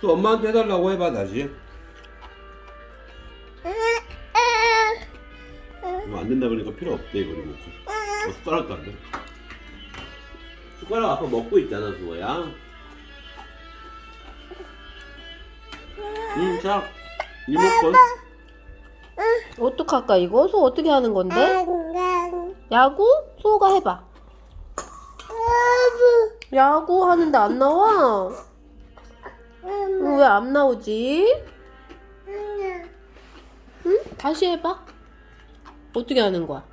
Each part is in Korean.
또 엄마한테 해달라고 해봐 다시. 이거 안 된다 그러니까 필요 없대 이거 리모컨. 어, 숟가락도 안 돼. 숟가락 아빠 먹고 있잖아 수호야. 응, 자 리모컨. 어떡할까 이거? 소 어떻게 하는 건데? 야구? 소가 해봐. 야구 하는데 안 나와? 왜 안 나오지? 응? 다시 해봐. 어떻게 하는 거야?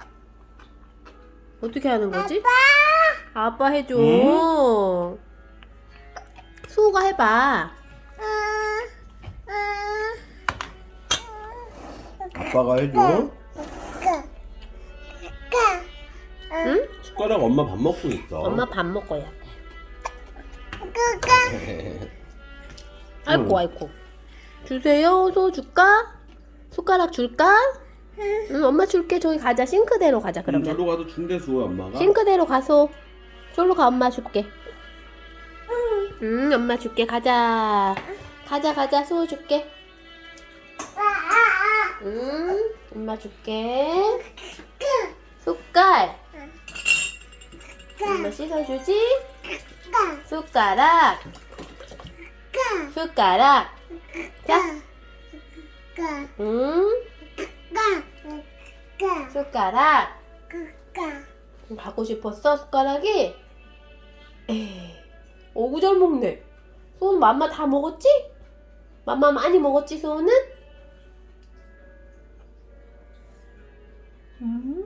어떻게 하는 거지? 아빠 해줘. 응? 수호가 해봐. 아빠가 해줘. 응? 숟가락 엄마 밥 먹고 있어. 엄마 밥 먹어야 돼. 아이고 아이고. 주세요. 소 줄까? 숟가락 줄까? 응, 엄마 줄게. 저기 가자. 싱크대로 가자. 그럼 그러면. 저로 가도 준대 수호 엄마가. 싱크대로 가서. 저로 가. 엄마 줄게. 응, 엄마 줄게. 가자. 가자 가자. 소 줄게. 응, 엄마 줄게. 숟갈. 엄마 씻어주지? 숟가락. 숟가락. 자. 음. 숟가락. 가고 싶었어 숟가락이? 에이, 어구절 먹네. 소은 맘마 다 먹었지? 맘마 많이 먹었지 소은은? 음.